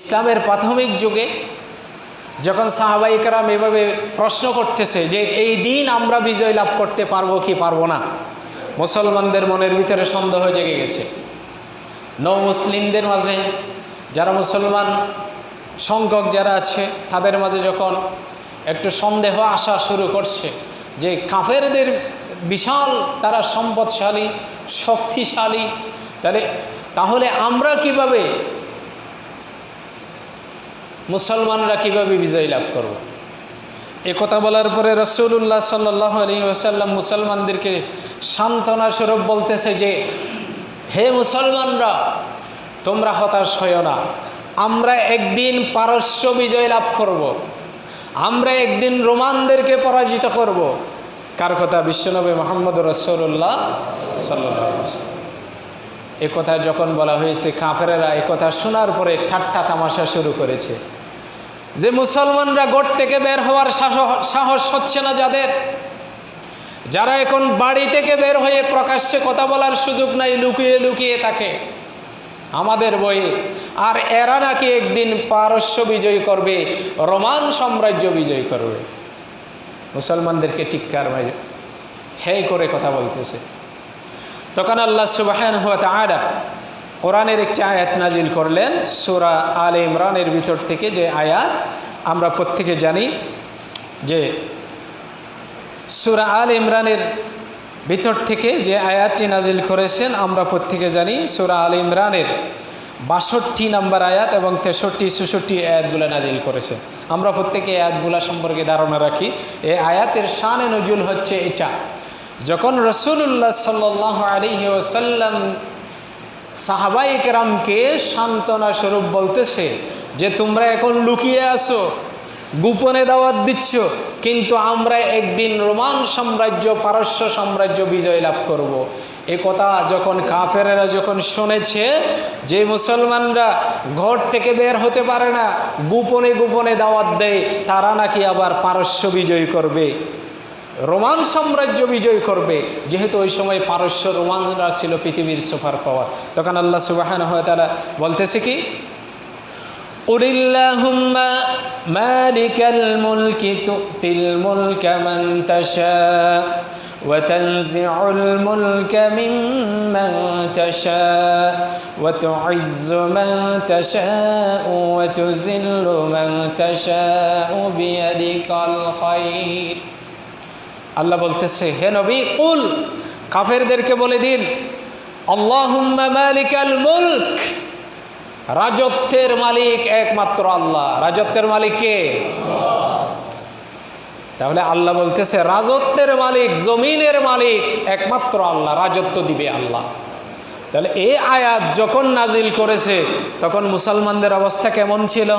ইসলামের প্রাথমিক যুগে যখন সাহাবাইকারাম এভাবে প্রশ্ন করতেছে যে এই দিন আমরা বিজয় লাভ করতে পারব কি পারব না, মুসলমানদের মনের ভিতরে সন্দেহ জেগে গেছে। নৌ মুসলিমদের মাঝে যারা মুসলমান সংখ্যক যারা আছে, তাদের মাঝে যখন একটু সন্দেহ আসা শুরু করছে যে কাফেরদের বিশাল, তারা সম্পদশালী, শক্তিশালী, তাহলে তাহলে আমরা কীভাবে মুসলমানরা কীভাবে বিজয় লাভ করব? এ কথা বলার পরে রসুল্লাহ সাল্লাহ আলী ওসাল্লাম মুসলমানদেরকে সান্ত্বনা স্বরূপ বলতেছে যে, হে মুসলমানরা, তোমরা হতাশ হইও না। আমরা একদিন পারস্য বিজয় লাভ করব। আমরা একদিন রোমানদেরকে পরাজিত করব। কার কথা? বিশ্বনবী মোহাম্মদ রসুল্লাহ সাল্লাহ এ কথা যখন বলা হয়েছে, কাফেরেরা এ কথা শোনার পরে ঠাট্টা তামাশা শুরু করেছে। যে মুসলমানরা গোট থেকে বের হওয়ার সাহস হচ্ছে না যাদের। যারা এখন বাড়ি থেকে বের হয়ে প্রকাশ্যে কথা বলার সুযোগ নাই, লুকিয়ে লুকিয়ে থাকে। আমাদের বইয়ে আর এরা নাকি একদিন পারস্য বিজয় করবে, রোমান সাম্রাজ্য বিজয় করবে। মুসলমানদেরকে টিক্কার ভাই হ্যাঁ করে কথা বলতেছে। তখন আল্লাহ তাআলা কোরআনের একটি আয়াত নাজিল করলেন, সুরা আল ইমরানের ভিতর থেকে যে আয়াত আমরা প্রত্যেকে জানি যে সুরা আল ইমরানের ভিতর থেকে যে আয়াতটি নাজিল করেছেন, আমরা প্রত্যেকে জানি সুরা আল ইমরানের বাষট্টি নাম্বার আয়াত এবং তেষট্টি চৌষট্টি আয়াতগুলো নাজিল করেছেন আমরা প্রত্যেকে আয়াতগুলো সম্পর্কে ধারণা রাখি। এই আয়াতের শানে নজুল হচ্ছে এটা। যখন রসুল্লাহ সাল্লাহ আলহি ওসাল্লাম সাহাবাই কেরামকে সান্ত্বনা স্বরূপ বলতেছে যে তোমরা এখন লুকিয়ে আসো গোপনে দাওয়াত দিচ্ছ, কিন্তু আমরা একদিন রোমান সাম্রাজ্য, পারস্য সাম্রাজ্য বিজয় লাভ করব। এ কথা যখন কাফেরেরা যখন শুনেছে যে মুসলমানরা ঘর থেকে বের হতে পারে না, গোপনে গোপনে দাওয়াত দেয়, তারা নাকি আবার পারস্য বিজয় করবে রোমান সাম্রাজ্য বিজয় করবে যেহেতু ওই সময় পারস্য রোমানরা ছিল পৃথিবীর সুপার পাওয়ার তখন আল্লাহ সুবাহান হয় তারা বলতেছে কি قل اللهم مالك الملك تؤتي الملك من تشاء وتنزع الملك ممن تشاء وتعز من تشاء وتذل من تشاء بيدك الخير আল্লাহ বলতেছে, হে নবী, কুল, কাফেরদেরকে বলে দিন মুলক, রাজত্বের মালিক একমাত্র আল্লাহ। রাজত্বের মালিক কে? তাহলে আল্লাহ বলতেছে, রাজত্বের মালিক, জমিনের মালিক একমাত্র আল্লাহ, রাজত্ব দিবে আল্লাহ। তাহলে এই আয়াত যখন নাজিল করেছে, তখন মুসলমানদের অবস্থা কেমন ছিল?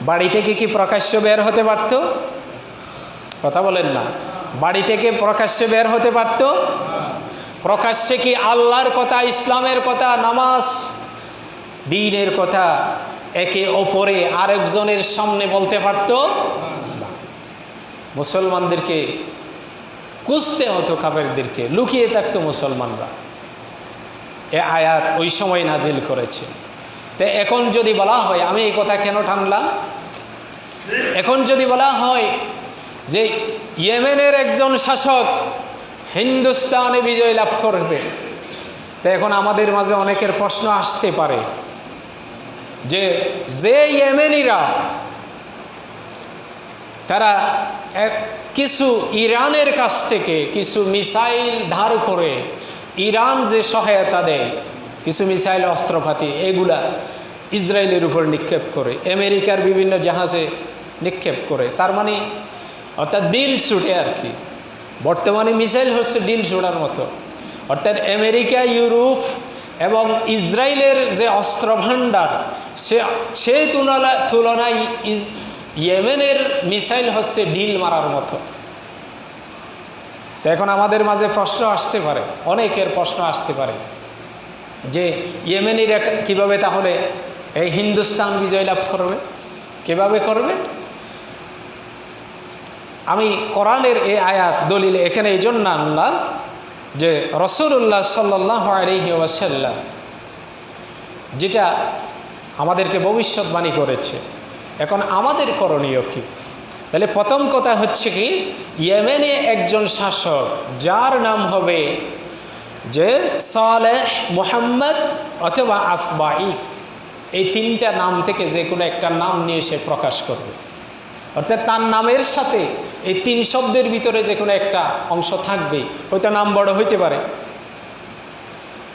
বাড়ি থেকে কি প্রকাশ্য বের হতে পারত? কথা বলেন না। বাড়ি থেকে প্রকাশ্যে বের হতে পারত? প্রকাশ্যে কি আল্লাহর কথা, ইসলামের কথা, নামাজ, দিনের কথা একে অপরে আরেকজনের সামনে বলতে পারত? মুসলমানদেরকে কুঁজতে হতো কাপেরদেরকে লুকিয়ে থাকতো মুসলমানরা। এ আয়াত ওই সময় নাজিল করেছে। তো এখন যদি বলা হয়, আমি এই কথা কেন টানলাম? এখন যদি বলা হয় যে ইয়েমেনের একজন শাসক হিন্দুস্তানে বিজয় লাভ করবে। তো এখন আমাদের মাঝে অনেকের প্রশ্ন আসতে পারে যে যে ইয়েমেনিরা, তারা কিছু ইরানের কাছ থেকে কিছু মিসাইল ধার করে ইরান যে সহায়তা দেয়, কিছু মিসাইল অস্ত্রপাতি, এগুলা ইসরায়েলের উপর নিক্ষেপ করে, আমেরিকার বিভিন্ন জাহাজে নিক্ষেপ করে। তার মানে অর্থাৎ ডিল ছুটে আর কি। বর্তমানে মিসাইল হচ্ছে ডিল ছোড়ার মতো। অর্থাৎ আমেরিকা, ইউরোপ এবং ইসরায়েলের যে অস্ত্র ভাণ্ডার সে সেই তুলনা, তুলনায় ইয়েমেনের মিসাইল হচ্ছে ঢিল মারার মতো। এখন আমাদের মাঝে প্রশ্ন আসতে পারে, অনেকের প্রশ্ন আসতে পারে, যে ইয়েমেনিরা কীভাবে তাহলে এই হিন্দুস্তান বিজয় লাভ করবে? কীভাবে করবে? আমি কোরআনের এই আয়াত দলিল এখানে এই জন্য আনলাম যে রসুল্লাহ সাল্লাহ আলহি ওয়াসাল্লাম যেটা আমাদেরকে ভবিষ্যৎবাণী করেছে। এখন আমাদের করণীয় কী? তাহলে প্রথম কথা হচ্ছে কি, ইয়েমেনে একজন শাসক, যার নাম হবে যে সালেহ মোহাম্মদ অথবা আসবাইক এই তিনটা নাম থেকে যে কোনো একটা নাম নিয়ে সে প্রকাশ করবে। অর্থাৎ তার নামের সাথে এই তিন শব্দের ভিতরে যে কোনো একটা অংশ থাকবে, হয়তো নাম বড় হইতে পারে।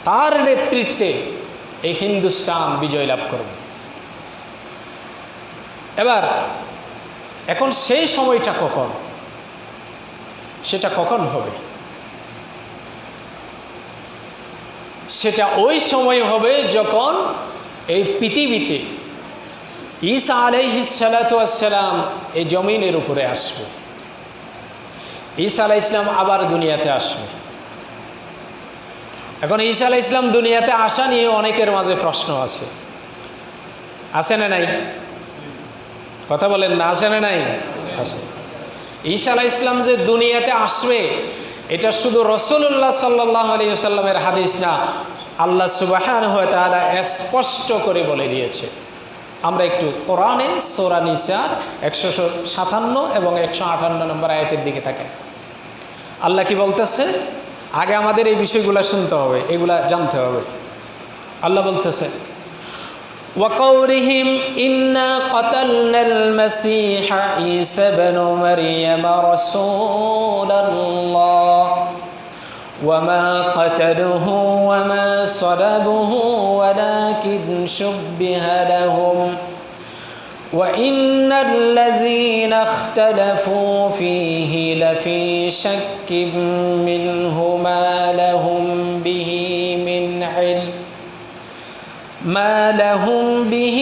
তার নেতৃত্বে এই হিন্দুস্তান বিজয় লাভ করবে। এবার, এখন সেই সময়টা কখন? সেটা কখন হবে? সেটা ওই সময় হবে যখন এই পৃথিবীতে ঈসা আলাইহিসালাতাম এই জমিনের উপরে আসবে। ঈসা আলাহ ইসলাম আবার দুনিয়াতে আসবে। এখন ঈসা আলাহ ইসলাম দুনিয়াতে আসা নিয়ে অনেকের মাঝে প্রশ্ন আছে। আছে না নাই? কথা বলেন না আসে না নাই? আছে। ঈসা আলাহ ইসলাম যে দুনিয়াতে আসবে, এটা শুধু রসুল্লাহ সাল্লাহ আলী সাল্লামের হাদিস না, আল্লাহ সুবাহান হয়ে তারা স্পষ্ট করে বলে দিয়েছে। আমরা একটু কোরআনে সোরা নিসার একশো সাতান্ন এবং একশো আটান্ন নম্বর আয়াতের দিকে তাকাই। আল্লাহ কি বলতেছে আগে আমাদের এই বিষয়গুলো শুনতে হবে এগুলা জানতে হবে আল্লাহ বলতেছে وقولهم إنا قتلنا المسيح عيسى بن مريم رسول الله وما قتلوه وما صلبوه ولكن شبه لهم وإن الذين اختلفوا فيه لفي شك منه ما لهم به من علم ما لهم به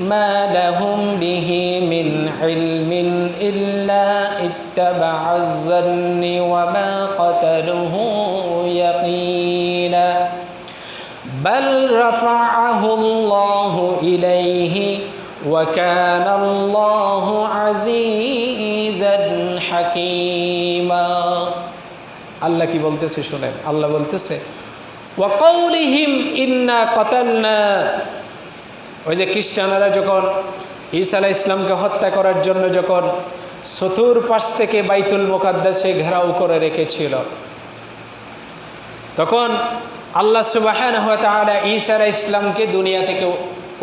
ما لهم به من علم إلا اتبع الظن وما قتله يقينا بل رفعه الله إليه وكان الله عزيزا حكيما আল্লাহ কি বলতেছে শোনেন আল্লাহ বলতেছে ওয়াকৌলিহিম ইন্না কতালনা ওই যে খ্রিস্টানরা যখন ঈসা আলাহ ইসলামকে হত্যা করার জন্য যখন চতুর্পাশ থেকে বাইতুল মোকাদ্দাসে ঘেরাও করে রেখেছিল তখন আল্লাহ সুবাহান তাহলে ঈসা আলাহ ইসলামকে দুনিয়া থেকে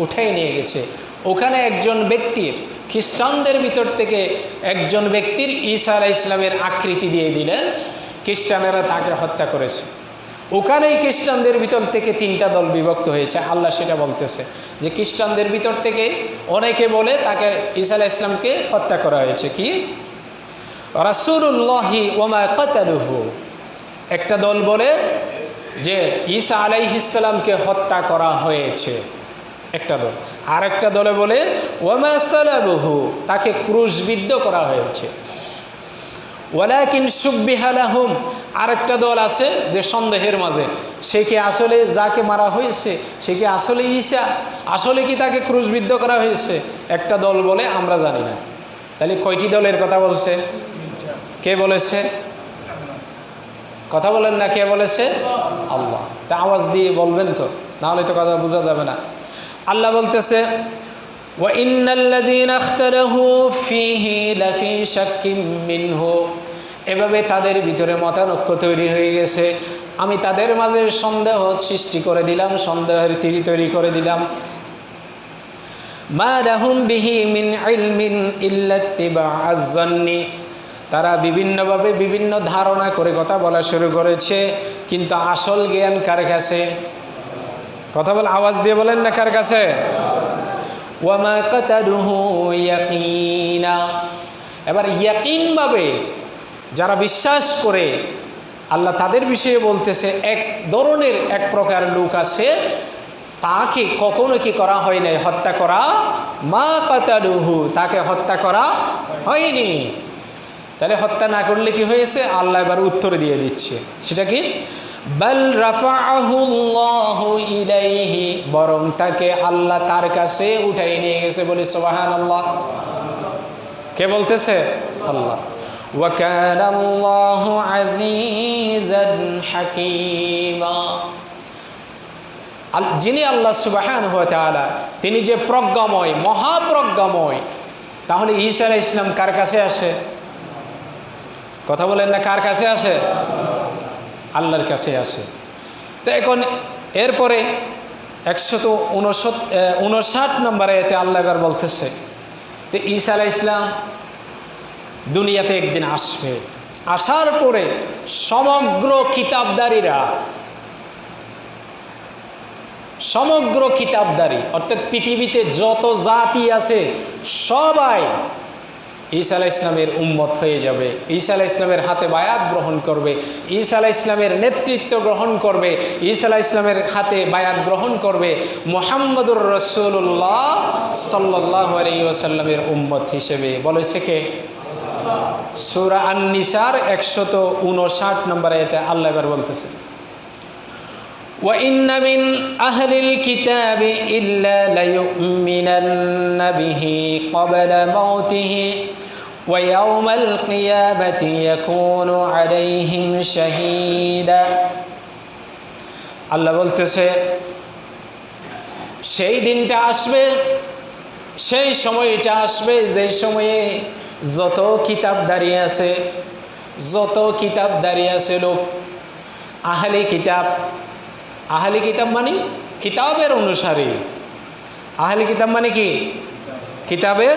উঠাই নিয়ে গেছে ওখানে একজন ব্যক্তির, খ্রিস্টানদের ভিতর থেকে একজন ব্যক্তির ঈসা আলাহ ইসলামের আকৃতি দিয়ে দিলেন, খ্রিস্টানেরা তাকে হত্যা করেছে। ওখানেই খ্রিস্টানদের ভিতর থেকে তিনটা দল বিভক্ত হয়েছে। আল্লাহ সেটা বলতেছে যে খ্রিস্টানদের ভিতর থেকে অনেকে বলে তাকে ঈসা আলাহ ইসলামকে হত্যা করা হয়েছে। কি? রাসুল্লাহি ওমা কতালুহু। একটা দল বলে যে ঈসা আলাইহিসাল্লামকে হত্যা করা হয়েছে। একটা দল। আর একটা দলে বলে ওমা সালাবহু তাকে ক্রুশবিদ্ধ করা হয়েছে। ওয়ালাকিন সুব্বিহালাহুম আরেকটা দল আছে যে সন্দেহের মাঝে। সে কি আসলে যাকে মারা হয়েছে? সে কি আসলে ঈশা আসলে কি তাকে ক্রুশবিদ্ধ করা হয়েছে? একটা দল বলে, আমরা জানি না। তাহলে কয়টি দলের কথা বলছে? কে বলেছে? কথা বলেন না কে বলেছে? আল্লাহ। তা আওয়াজ দিয়ে বলবেন তো, নাহলে তো কথা বোঝা যাবে না। আল্লাহ বলতেছে وإن الذين اختلفوا فيه لفي شك منه এভাবে তাদের ভিতরে মতানৈক্য তৈরি হয়ে গেছে আমি তাদের মাঝে সন্দেহ সৃষ্টি করে দিলাম সন্দেহের তিরি তৈরি করে দিলাম মা রাহুম বিহি মিন ইলমিন ইল্লাত্তিবা আজ্জান্নি তারা বিভিন্নভাবে বিভিন্ন ধারণা করে কথা বলা শুরু করেছে কিন্তু আসল জ্ঞান কার কাছে কথা বলে আওয়াজ দিয়ে বলেন না কার কাছে? এবার ইয়াকিনভাবে যারা বিশ্বাস করে, আল্লাহ তাদের বিষয়ে বলতেছে, এক ধরনের এক প্রকার লোক আছে, তাকে কখনো কি করা হয় নাই? হত্যা করা মা কাতালুহু, তাকে হত্যা করা হয়নি। তাহলে হত্যা না করলে কি হয়েছে? আল্লাহ এবার উত্তর দিয়ে দিচ্ছে। সেটা কি? বল রাফাহুল্লাহু ইলাইহি বরং তাকে আল্লাহ তার কাছে উঠাই নিয়ে গেছে বলে সুবহান আল্লাহ কে বলতেছে আল্লাহ وكان الله عزيزا حكيما যিনি আল্লাহ সুবাহান তাআলা তিনি যে প্রজ্ঞাময় মহাপ্রজ্ঞাময় তাহলে ঈসা আলাহ ইসলাম কার কাছে আসে কথা বলেন না কার কাছে আসে আল্লাহর কাছে আসে তো এখন এরপরে একশত উনষট উনষাট নম্বরে এতে আল্লাহ এবার বলতেছে তো ঈসা আলাহ ইসলাম দুনিয়াতে একদিন আসবে। আসার পরে সমগ্র কিতাবদারীরা, সমগ্র কিতাবদারি, অর্থাৎ পৃথিবীতে যত জাতি আছে, সবাই ঈসা আলাহ ইসলামের উম্মত হয়ে যাবে। ঈসা আলাহ ইসলামের হাতে বায়াত গ্রহণ করবে। ঈসা আলাহ ইসলামের নেতৃত্ব গ্রহণ করবে। ঈসা আলাহ ইসলামের হাতে বায়াত গ্রহণ করবে। মোহাম্মদুর রসুল্লাহ সাল্লাহ আলী উম্মত হিসেবে। বলেছে কে? সুরা আন্নিসার একশত উনষাট নম্বরে এতে আল্লাহ এবার বলতেছে وإن من أهل الكتاب إلا ليؤمنن به قبل موته ويوم القيامة يكون عليهم شهيدا আল্লাহ বলতেছে সেই দিনটা আসবে সেই সময়টা আসবে যে সময়ে যত কিতাব দাঁড়িয়ে আছে যত কিতাব দাঁড়িয়ে আছে লোক আহলি কিতাব আহলি কিতাব মানে কিতাবের অনুসারী। আহলি কিতাব মানে কি? কিতাবের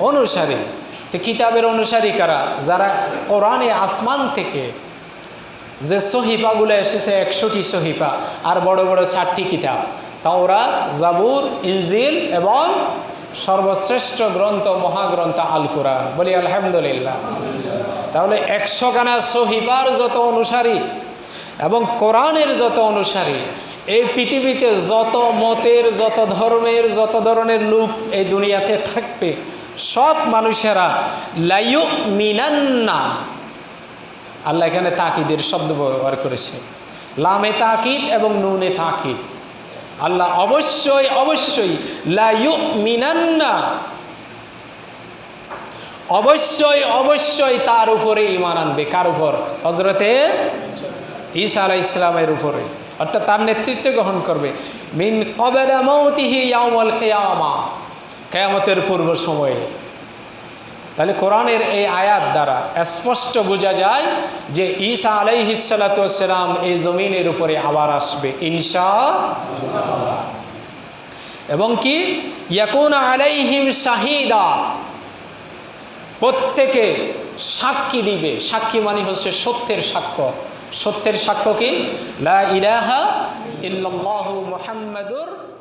অনুসারী। তো কিতাবের অনুসারী কারা? যারা কোরআনে আসমান থেকে যে সহিফাগুলো এসেছে, একশোটি সহিফা আর বড় বড় চারটি কিতাব তাওরা জাবুর, ইনজিল এবং সর্বশ্রেষ্ঠ গ্রন্থ, মহাগ্রন্থ আল কোরআন বলি আলহামদুলিল্লাহ। তাহলে একশো খানা সহিফার যত অনুসারী এবং কোরআনের যত অনুসারী, এই পৃথিবীতে যত মতের, যত ধর্মের, যত ধরনের লোক এই দুনিয়াতে থাকবে, সব মানুষেরা লাইউ মিনান্না আল্লাহ এখানে তাকিদের শব্দ ব্যবহার করেছে। লামে তাকিদ এবং নুনে তাকিদ। আল্লাহ অবশ্যই অবশ্যই লাইউ মিনান্না অবশ্যই অবশ্যই তার উপরে ইমান আনবে। কার উপর? হজরতে ঈসা আলাহ ইসলামের উপরে। অর্থাৎ তার নেতৃত্ব গ্রহণ করবে। মিন কবেলা মৌতিহি ইয়ামল কেয়ামা। কেয়ামতের পূর্ব সময়ে। তাহলে কোরআনের এই আয়াত দ্বারা স্পষ্ট বোঝা যায় যে ঈসা আলাইহিসালাতাম এই জমিনের উপরে আবার আসবে ইনশা এবং কি? ইয়াকুন আলাইহিম শাহিদা। প্রত্যেকে সাক্ষী দিবে। সাক্ষী মানে হচ্ছে সত্যের সাক্ষ্য। সত্যের সাক্ষ্য কি? লা ইলাহা ইল্লাল্লাহু মুহাম্মাদুর